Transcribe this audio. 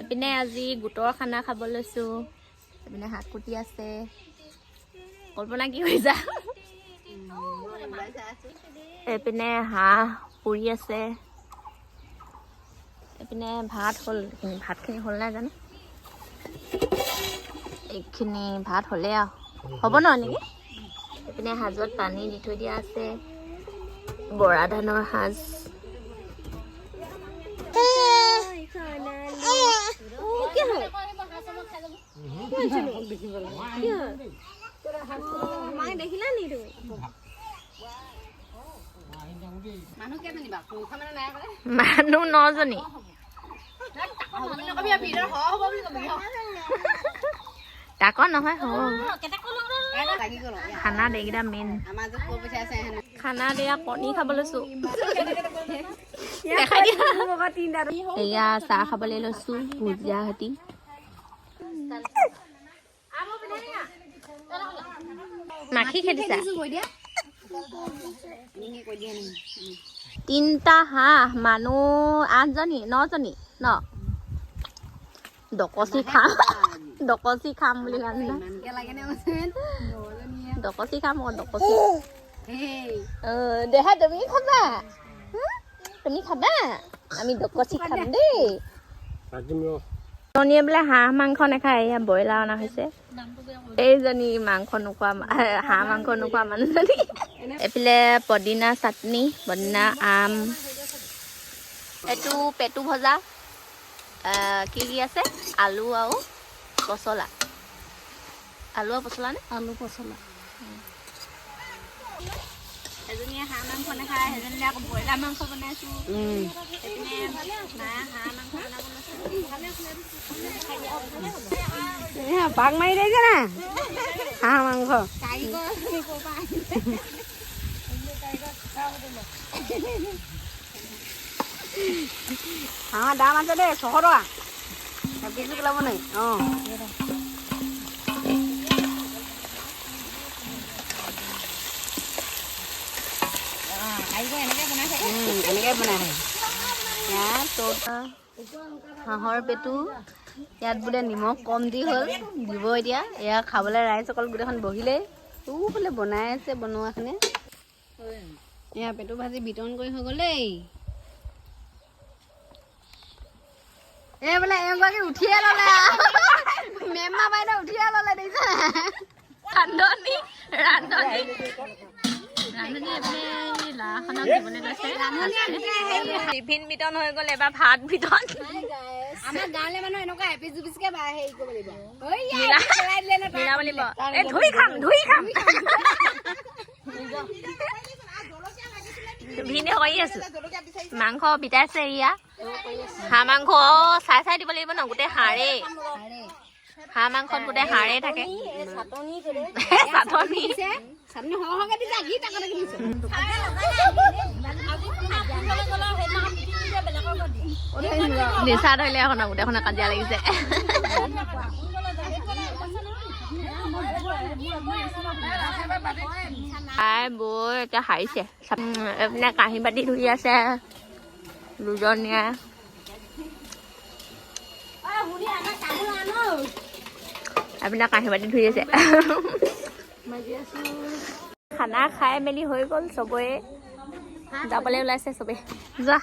এইপিনে আজি গোটৰ খানা খাব লৈছোঁ। এইপিনে শাক কুটি আছে। কল্পনা কি কৰিছা? এইপিনে হাঁহ পুৰি আছে। এইপিনে ভাত হ'ল ভাতখিনি হ'ল নাই জানো? এইখিনি ভাত হ'লে আৰু। হ'ব ন নেকি এইপিনে সাজত পানী দি থৈ দিয়া আছে। বৰা ধানৰ সাজ। মায়ে দেখিলা নি তুমি মানুহ নজনী। তাকৰ নহয় ইয়াত। খানা এইকেইটা মেইন খানা দিয়া কণী খাব লৈছোঁ। এয়া চাহ খাবলৈ লৈছোঁ ভুজিয়া সৈতে মাখি খেদিছা। কৈ দিয়া এনেকৈ কৈ দিয়া নেকি তিনিটা হাঁহ মানুহ আঠজনী নজনী ন। ডকচি খাম ডকচি খাম বুলি জানো ইমানকে লাগে নে কৈছে ডকচি খাম আকৌ ডকচি হেই অঁ দেহা তুমি খাবা? হা? তুমি খাবা? আমি ডকচি খাম দেই। জনীয়ে বোলে হাঁহ মাংস নাখায় এয়া ব্ৰইলাৰ অনা হৈছে। এইজনী মাংস নোখোৱা হাঁহ মাংস নোখোৱা মানুহজনী। এইফালে পদিনা চাটনি পদিনা আম। এইটো পেটু ভজা। কি কি আছে? আলু আৰু পচলা। আলু আৰু পচলা নে আলু পচলা এজনীয়ে হাঁহ মাংস নাখায় সেইজনীয়ে আকৌ ব্ৰইলাৰ মাংস বনাইছোঁ এইপিনে মায়ে হাঁহ মাংস বনাব লৈছে পাক মাৰি দিছে না হাঁহ মাংস হাঁহৰ দাম আছে দেই ছশ টকা কেজি ওলাব নাই অঁ এনেকৈ বনাই ইয়াত হাঁহৰ পেটু ইয়াত বোলে নিমখ কম দি হ'ল দিব এতিয়া। এয়া খাবলৈ ৰাইজ অকল গোটেইখন বহিলেই। বোলে বনাই আছে বনোৱাখনে এয়া পেটু ভাজি বিতৰণ কৰি হৈ গ'ল দেই এই বোলে এগৰাকী উঠিয়ে ল'লে। মেমা বাইদেউ উঠিয়ে ল'লে দেখিছা ৰান্ধনি ৰান্ধনি। ৰান্ধনি দিবলৈ লৈছে টিফিন বিতৰণ হৈ গ'ল এবাৰ ভাত বিতৰণ আমাৰ গাঁৱলে মানুহ এনেকুৱা এপিচ দুপিচকে বা- হেৰি কৰিব লাগিব। ঐ, ইয়া, মিলা এপিচ পেলাই দিলে ন তাত। মিলা বুলিব এই ধুই খাম ধুই খাম। ভিনে কৰি আছো। মাংস বিটাইছে এয়া হাঁহ মাংস চাই চাই দিব লাগিব ন গোটেই হাড়েই হাঁহ মাংসত গোটেই হাড়েই থাকে। চাটনি চাটনি সৰহ সৰহকে দিছে, কি টাকাতে কিনিছে? নিচা ধৰিলে এখন গোটেইখনে কাজিয়া লাগিছে। খাই বৈ এতিয়া হাৰিছে এইপিনে কাঁহী বাতি ধুই আছে। দুজনীয়ে। এইপিনে কাঁহী বাতি ধুই আছে। খানা খাই মেলি হৈ গ'ল চবৰে যাবলৈ ওলাইছে চবে যোৱা।